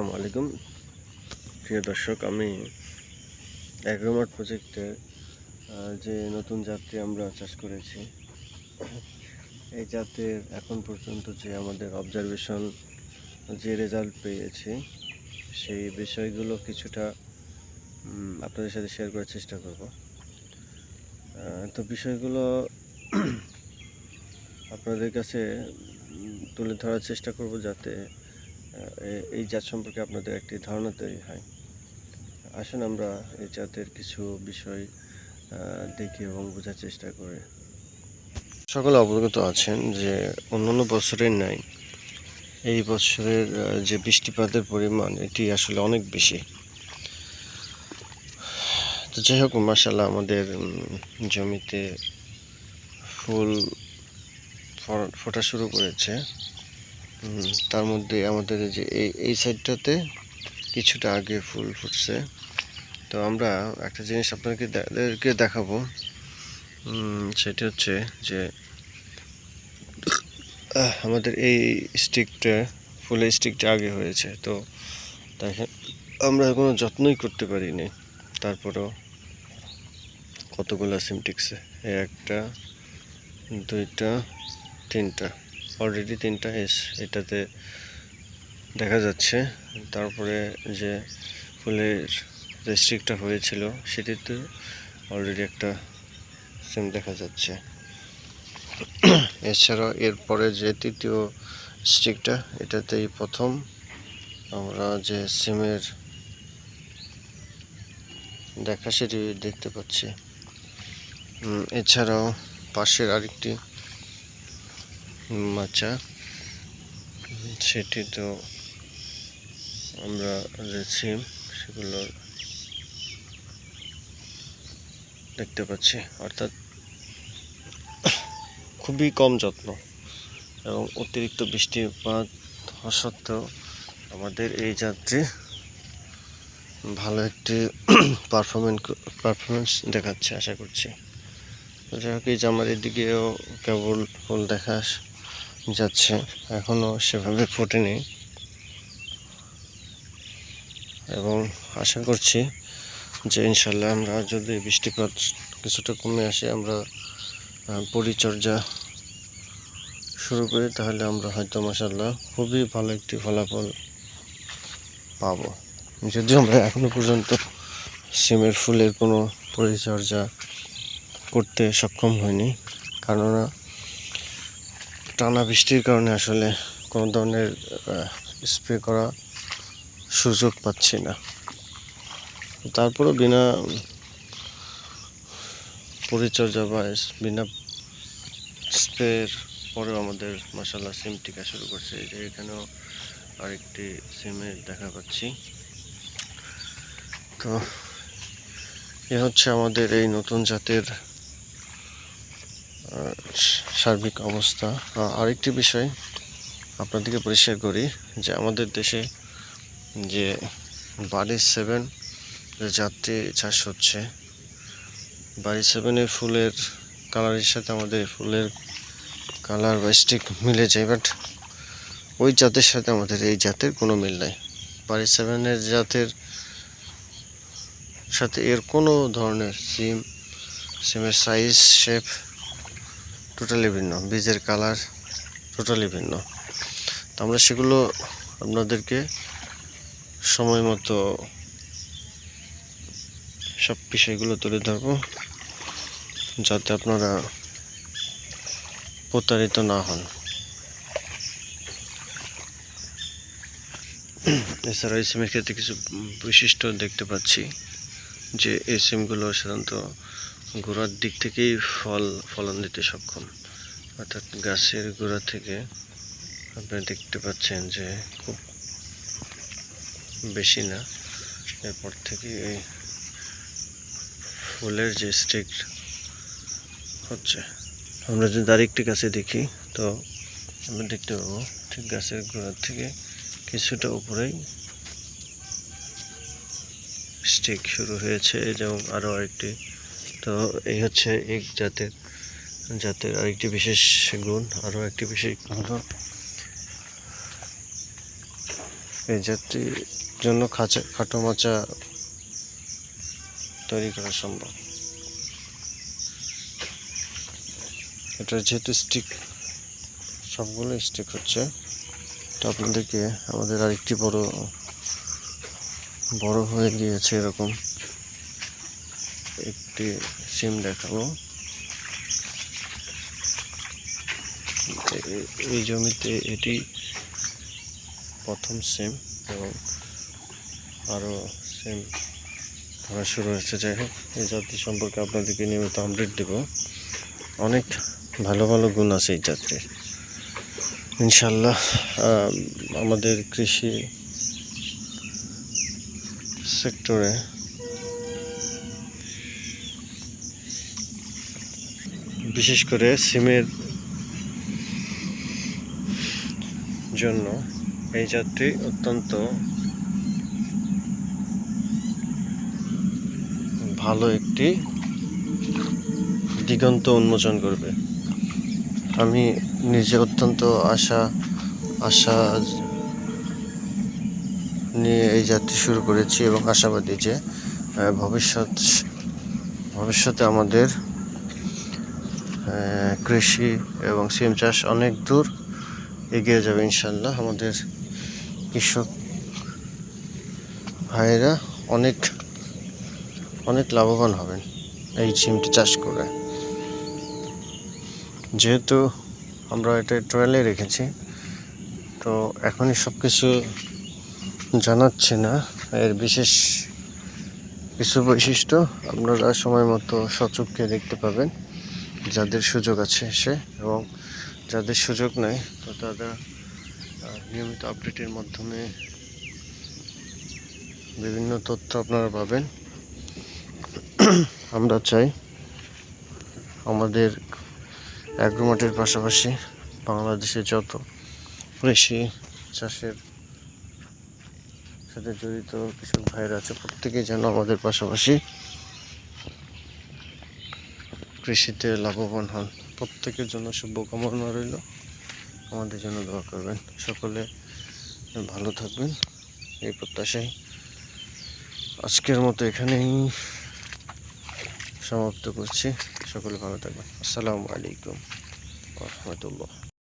আসসালামু আলাইকুম। প্রিয় দর্শক আমি অ্যাগ্রোমার্ট প্রজেক্টের আহ, যে নতুন জাতটি আমরা চাষ করেছি এই জাতের এখন পর্যন্ত যে আমাদের অবজারভেশন যে রেজাল্ট পেয়েছি সেই বিষয়গুলো কিছুটা আপনাদের সাথে শেয়ার করার চেষ্টা করব। তো বিষয়গুলো আপনাদের কাছে তুলে ধরার চেষ্টা করব যাতে এই জাত সম্পর্কে আপনাদের একটি ধারণা তৈরি হয়। আসুন আমরা এই জাতের কিছু বিষয় দেখি এবং বোঝার চেষ্টা করি। সকলে অবগত আছেন যে অন্যান্য বছরের নাই। এই বছরের যে বৃষ্টিপাতের পরিমাণ, এটি আসলে অনেক বেশি। তো যাই হোক মাসাল্লাহ আমাদের জমিতে ফুল ফোটা শুরু করেছে। তার মধ্যে আমাদের যে এই এই সাইডটাতে কিছুটা আগে ফুল ফুটছে। তো আমরা একটা জিনিস আপনাদেরকে দেখাবো। সেটি হচ্ছে যে আমাদের এই স্টিকটা, ফুলের স্টিকটা আগে হয়েছে। তো দেখেন, আমরা কোনো যত্নই করতে পারিনি। তারপরেও কতগুলো সিমটিক্সে একটা, দুইটা, তিনটা। অলরেডি তিনটা এস এটাতে দেখা যাচ্ছে। তারপরে যে ফুলের যে স্টিকটা হয়েছিল, সেটিতে অলরেডি একটা সিম দেখা যাচ্ছে। এছাড়া এরপরে যে তৃতীয় স্টিকটা এটাতেই প্রথম আমরা যে সিমের দেখা সেটি দেখতে পাচ্ছি। এছাড়াও পাশের আরেকটি মাচা সেটি তো আমরা যে সিম সেগুলো দেখতে পাচ্ছি। অর্থাৎ খুবই কম যত্ন এবং অতিরিক্ত বৃষ্টিপাত হওয়া সত্ত্বেও আমাদের এই যাত্রী ভালো একটি পারফরমেন্স পারফরমেন্স দেখাচ্ছে, আশা করছি। যাই হোক, এই জামার দিকেও কেবল ফুল দেখা যাচ্ছে। এখনও সেভাবে ফোটেনি। এবং আশা করছি যে ইনশাল্লাহ আমরা যদি বৃষ্টিপাত কিছুটা কমে আসে, আমরা পরিচর্যা শুরু করি, তাহলে আমরা হয়তো মাসাল্লাহ খুবই ভালো একটি ফলাফল পাব। যদিও আমরা এখনও পর্যন্ত সিমের ফুলের কোনো পরিচর্যা করতে সক্ষম হয়নি কেননা টানা বৃষ্টির কারণে আসলে কোনো ধরনের স্প্রে করা সুযোগ পাচ্ছি না। তারপরেও বিনা পরিচর্যা বা বিনা স্প্রের পরেও আমাদের মশালা সিম টিকা শুরু করছে। এখানেও আরেকটি সিমের দেখা পাচ্ছি। তো এ হচ্ছে আমাদের এই নতুন জাতের সার্বিক অবস্থা। আরেকটি বিষয় আপনাদেরকে পরিষ্কার করি যে আমাদের দেশে যে বাড়ি সেভেন যাত্রী চাষ হচ্ছে, বাড়ি সেভেনের ফুলের কালারের সাথে আমাদের ফুলের কালার বা স্টিক মিলে যায় বাট ওই জাতের সাথে আমাদের এই জাতের কোনো মিল নাই। বাড়ি সেভেনের জাতের সাথে এর কোনো ধরনের সিম সিমের সাইজ শেপ টোটালি ভিন্ন। বীজের কালার টোটালি ভিন্ন। তো আমরা সেগুলো আপনাদেরকে সময় মতো সব বিষয়গুলো তুলে ধরবো, যাতে আপনারা প্রতারিত না হন। এছাড়া এই সিমের ক্ষেত্রে কিছু বৈশিষ্ট্য দেখতে পাচ্ছি, যে এই সিমগুলো সাধারণত গোড়ার দিক থেকেই ফল, ফলন দিতে সক্ষম। অর্থাৎ গাছের গোড়া থেকে আপনি দেখতে পাচ্ছেন যে খুব বেশি না। এরপর থেকে এই ফুলের যে স্টিক হচ্ছে, আমরা যদি আরেকটি গাছে দেখি, তো আমরা দেখতে পাবো ঠিক গাছের গোড়ার থেকে কিছুটা উপরেই স্টিক শুরু হয়েছে যেমন আরও আরেকটি তো এই হচ্ছে এক জাতের জাতের আরেকটি বিশেষ গুণ আরও একটি বিশেষ গুণ। এই যাত্রীর জন্য খাঁচা, খাটো মাচা তৈরি করা সম্ভব। এটা যেহেতু স্টিক সবগুলো স্টিক হচ্ছে, তো আপনাদেরকে আমাদের আরেকটি বড় বড় হয়ে গিয়েছে এরকম। একটি সিম দেখাবো। এই জমিতে এটি প্রথম সিম এবং আরও সিম ধরা শুরু হয়েছে। যাই হোক, এই জাতি সম্পর্কে আপনাদেরকে নিয়মিত আপডেট দেব। অনেক ভালো ভালো গুণ আছে এই জাতির ইনশাল্লাহ আমাদের কৃষি সেক্টরে বিশেষ করে সিমের জন্য এই যাত্রী অত্যন্ত ভালো একটি দিগন্ত উন্মোচন করবে। আমি নিজে অত্যন্ত আশা আশা নিয়ে এই যাত্রী শুরু করেছি এবং আশাবাদী যে ভবিষ্যৎ, ভবিষ্যতে আমাদের কৃষি এবং সিম চাষ অনেক দূর এগিয়ে যাবে ইনশাল্লাহ আমাদের কৃষক ভাইয়েরা অনেক অনেক লাভবান হবেন এই সিমটি চাষ করে। যেহেতু আমরা এটা ট্রায়ালে রেখেছি, তো এখনই সব কিছু জানাচ্ছি না। এর বিশেষ কিছু বৈশিষ্ট্য আপনারা সময় মতো সচক্ষে দেখতে পাবেন। যাদের সুযোগ আছে সে এবং যাদের সুযোগ নেই, তো তারা নিয়মিত আপডেটের মাধ্যমে বিভিন্ন তথ্য আপনারা পাবেন। আমরা চাই আমাদের অ্যাগ্রোমার্টের পাশাপাশি বাংলাদেশে যত কৃষি চাষের সাথে জড়িত কৃষক ভাইয়েরা আছে, প্রত্যেকেই যেন আমাদের পাশাপাশি কৃষিতে লাভবান হন। প্রত্যেকের জন্য শুভকামনা রইল। আমাদের জন্য দোয়া করবেন। সকলে ভালো থাকবেন। এই প্রত্যাশাই আজকের মতো এখানেই সমাপ্ত করছি। সকলে ভালো থাকবেন। আসসালামু আলাইকুম রহমতুল্লাহ।